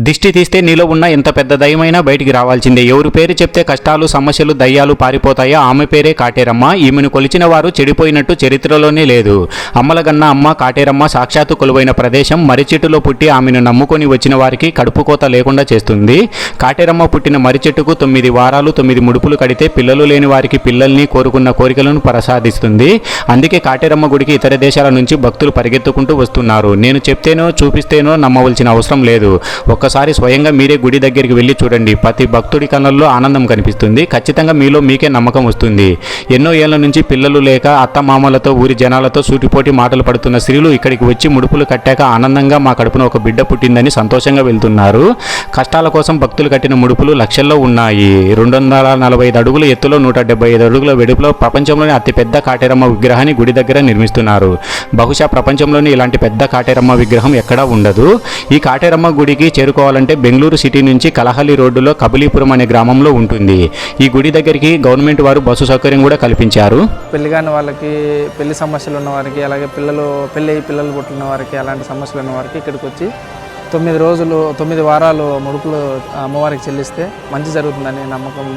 దిష్టి తీస్తే నీలో ఉన్న ఎంత పెద్ద దయమైనా బయటికి రావాల్సిందే. ఎవరి పేరు చెప్తే కష్టాలు సమస్యలు దయ్యాలు పారిపోతాయో? ఆమె పేరే కాటేరమ్మ. ఈమెను కొలిచిన వారు చెడిపోయినట్టు చరిత్రలోనే లేదు. అమ్మలగన్న అమ్మ కాటేరమ్మ సాక్షాత్తు కొలువైన ప్రదేశం. మరిచెట్టులో పుట్టి ఆమెను నమ్ముకొని వచ్చిన వారికి కడుపు కోత లేకుండా చేస్తుంది. కాటేరమ్మ పుట్టిన మరిచెట్టుకు తొమ్మిది వారాలు తొమ్మిది ముడుపులు కడితే పిల్లలు లేని వారికి పిల్లల్ని కోరుకున్న కోరికలను ప్రసాదిస్తుంది. అందుకే కాటేరమ్మ గుడికి ఇతర దేశాల నుంచి భక్తులు పరిగెత్తుకుంటూ వస్తున్నారు. నేను చెప్తేనో చూపిస్తేనో నమ్మవలసిన అవసరం లేదు. ఒక్కసారి స్వయంగా మీరే గుడి దగ్గరికి వెళ్ళి చూడండి. ప్రతి భక్తుడి కళ్ళల్లో ఆనందం కనిపిస్తుంది. ఖచ్చితంగా మీలో మీకే నమ్మకం వస్తుంది. ఎన్నో ఏళ్ళ నుంచి పిల్లలు లేక అత్తమామలతో ఊరి జనాలతో సూటిపోటి మాటలు పడుతున్న స్త్రీలు ఇక్కడికి వచ్చి ముడుపులు కట్టాక ఆనందంగా మా కడుపున ఒక బిడ్డ పుట్టిందని సంతోషంగా వెళ్తున్నారు. కష్టాల కోసం భక్తులు కట్టిన ముడుపులు లక్షల్లో ఉన్నాయి. రెండు వందల నలభై ఐదు అడుగుల ఎత్తులో నూట డెబ్బై ఐదు అడుగుల వెడుపులో ప్రపంచంలోని అతిపెద్ద కాటేరమ్మ విగ్రహాన్ని గుడి దగ్గర నిర్మిస్తున్నారు. బహుశా ప్రపంచంలోని ఇలాంటి పెద్ద కాటేరమ్మ విగ్రహం ఎక్కడా ఉండదు. ఈ కాటేరమ్మ గుడికి చేరుకోవాలంటే బెంగళూరు సిటీ నుంచి కలహల్లి రోడ్డులో కబలీపురం అనే గ్రామంలో ఉంటుంది. ఈ గుడి దగ్గరికి గవర్నమెంట్ వారు బస్సు సౌకర్యం కూడా కల్పించారు. పెళ్ళి కాని వాళ్ళకి పెళ్ళి సమస్యలు ఉన్న వారికి అలాగే పిల్లలు పెళ్ళి పిల్లలు పుట్టిన వారికి అలాంటి సమస్యలు ఉన్న వారికి ఇక్కడికి వచ్చి తొమ్మిది రోజులు తొమ్మిది వారాలు ముడుపులు అమ్మవారికి చెల్లిస్తే మంచి జరుగుతుందని నమ్మకం